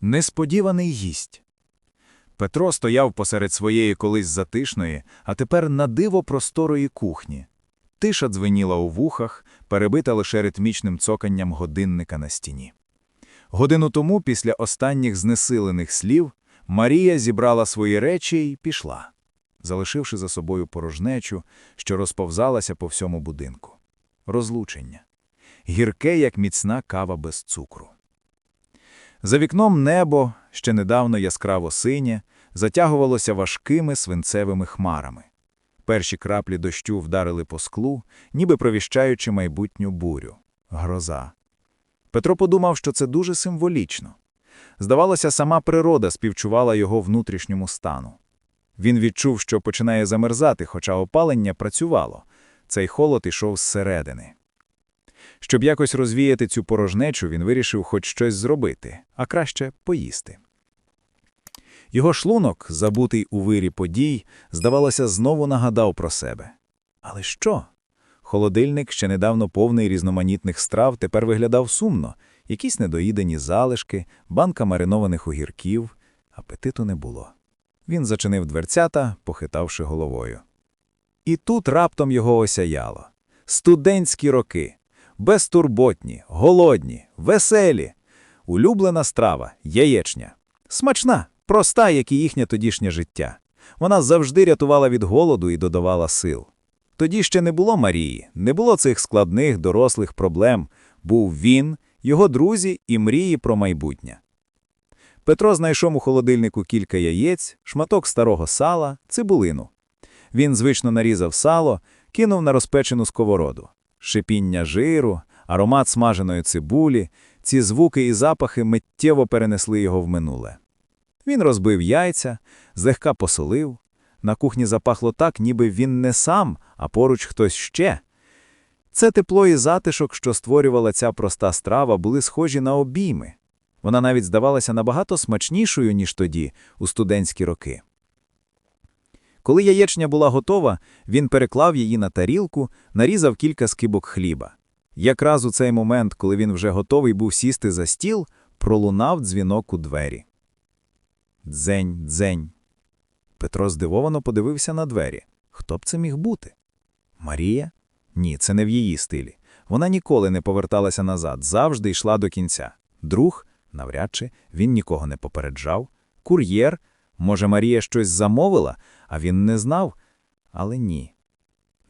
Несподіваний гість. Петро стояв посеред своєї колись затишної, а тепер надиво просторої кухні. Тиша дзвеніла у вухах, перебита лише ритмічним цоканням годинника на стіні. Годину тому, після останніх знесилених слів, Марія зібрала свої речі і пішла, залишивши за собою порожнечу, що розповзалася по всьому будинку. Розлучення. Гірке, як міцна кава без цукру. За вікном небо, ще недавно яскраво синє, затягувалося важкими свинцевими хмарами. Перші краплі дощу вдарили по склу, ніби провіщаючи майбутню бурю. Гроза. Петро подумав, що це дуже символічно. Здавалося, сама природа співчувала його внутрішньому стану. Він відчув, що починає замерзати, хоча опалення працювало. Цей холод ішов зсередини. Щоб якось розвіяти цю порожнечу, він вирішив хоч щось зробити, а краще поїсти. Його шлунок, забутий у вирі подій, здавалося, знову нагадав про себе. Але що? Холодильник, ще недавно повний різноманітних страв, тепер виглядав сумно. Якісь недоїдені залишки, банка маринованих огірків. Апетиту не було. Він зачинив дверцята, похитавши головою. І тут раптом його осяяло. Студентські роки. Безтурботні, голодні, веселі. Улюблена страва – яєчня. Смачна, проста, як і їхнє тодішнє життя. Вона завжди рятувала від голоду і додавала сил. Тоді ще не було Марії, не було цих складних дорослих проблем. Був він, його друзі і мрії про майбутнє. Петро знайшов у холодильнику кілька яєць, шматок старого сала, цибулину. Він звично нарізав сало, кинув на розпечену сковороду. Шипіння жиру, аромат смаженої цибулі, ці звуки і запахи миттєво перенесли його в минуле. Він розбив яйця, злегка посолив. На кухні запахло так, ніби він не сам, а поруч хтось ще. Це тепло і затишок, що створювала ця проста страва, були схожі на обійми. Вона навіть здавалася набагато смачнішою, ніж тоді, у студентські роки. Коли яєчня була готова, він переклав її на тарілку, нарізав кілька скибок хліба. Якраз у цей момент, коли він вже готовий був сісти за стіл, пролунав дзвінок у двері. Дзень, дзень. Петро здивовано подивився на двері. Хто б це міг бути? Марія? Ні, це не в її стилі. Вона ніколи не поверталася назад, завжди йшла до кінця. Друг, навряд чи, він нікого не попереджав. Кур'єр, може, Марія щось замовила, а він не знав, але ні.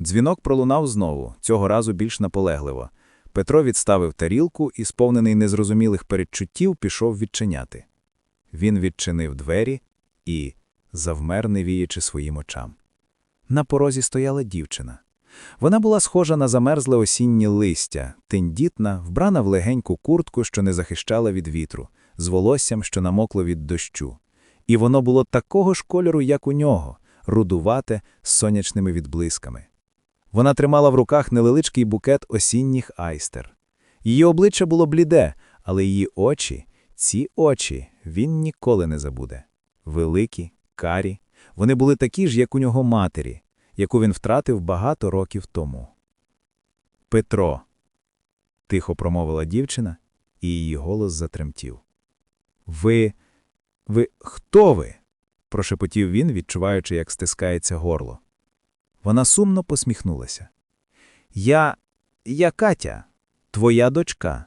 Дзвінок пролунав знову, цього разу більш наполегливо. Петро відставив тарілку і, сповнений незрозумілих передчуттів, пішов відчиняти. Він відчинив двері і завмер, не віючи своїм очам. На порозі стояла дівчина. Вона була схожа на замерзле осіннє листя, тендітна, вбрана в легеньку куртку, що не захищала від вітру, з волоссям, що намокло від дощу. І воно було такого ж кольору, як у нього, рудувате, з сонячними відблисками. Вона тримала в руках невеличкий букет осінніх айстер. Її обличчя було бліде, але її очі, ці очі, він ніколи не забуде. Великі, карі, вони були такі ж, як у нього матері, яку він втратив багато років тому. Петро, тихо промовила дівчина, і її голос затремтів. Ви, ви, хто ви? Прошепотів він, відчуваючи, як стискається горло. Вона сумно посміхнулася. Я, я Катя, твоя дочка.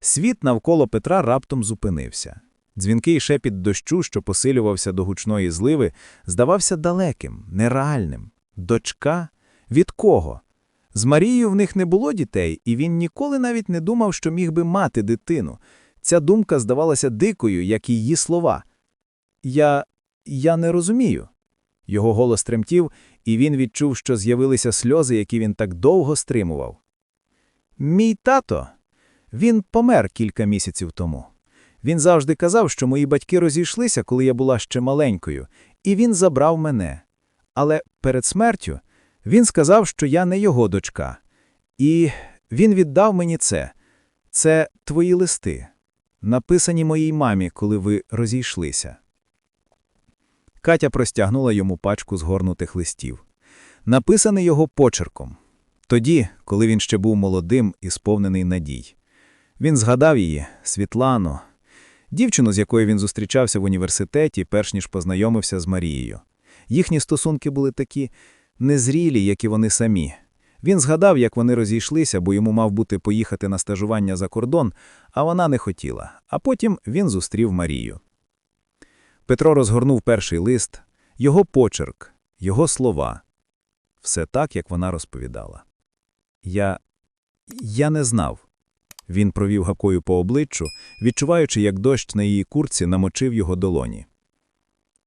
Світ навколо Петра раптом зупинився. Дзвінкий шепіт дощу, що посилювався до гучної зливи, здавався далеким, нереальним. Дочка? Від кого? З Марією в них не було дітей, і він ніколи навіть не думав, що міг би мати дитину. Ця думка здавалася дикою, як і її слова. Я. я не розумію. Його голос тремтів, і він відчув, що з'явилися сльози, які він так довго стримував. Мій тато. Він помер кілька місяців тому. Він завжди казав, що мої батьки розійшлися, коли я була ще маленькою, і він забрав мене. Але перед смертю він сказав, що я не його дочка. І він віддав мені це. Це твої листи, написані моїй мамі, коли ви розійшлися. Катя простягнула йому пачку згорнутих листів. Написаний його почерком. Тоді, коли він ще був молодим і сповнений надій. Він згадав її, Світлану. Дівчину, з якою він зустрічався в університеті, перш ніж познайомився з Марією. Їхні стосунки були такі незрілі, як і вони самі. Він згадав, як вони розійшлися, бо йому мав бути поїхати на стажування за кордон, а вона не хотіла. А потім він зустрів Марію. Петро розгорнув перший лист, його почерк, його слова. Все так, як вона розповідала. Я. я не знав. Він провів гакою по обличчю, відчуваючи, як дощ на її курці намочив його долоні.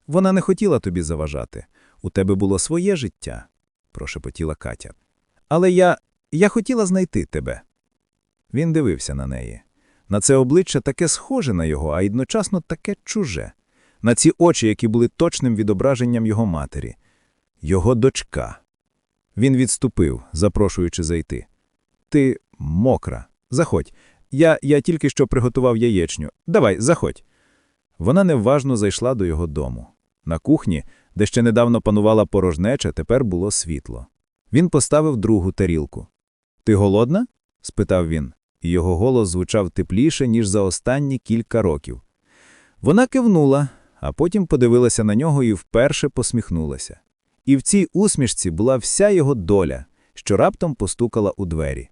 Вона не хотіла тобі заважати. У тебе було своє життя, прошепотіла Катя. Але я. я хотіла знайти тебе. Він дивився на неї. На це обличчя таке схоже на його, а одночасно таке чуже. На ці очі, які були точним відображенням його матері. Його дочка. Він відступив, запрошуючи зайти. Ти мокра. Заходь. Я, я тільки що приготував яєчню. Давай, заходь. Вона неважно зайшла до його дому. На кухні, де ще недавно панувала порожнеча, тепер було світло. Він поставив другу тарілку. Ти голодна? спитав він, і його голос звучав тепліше, ніж за останні кілька років. Вона кивнула, а потім подивилася на нього і вперше посміхнулася. І в цій усмішці була вся його доля, що раптом постукала у двері.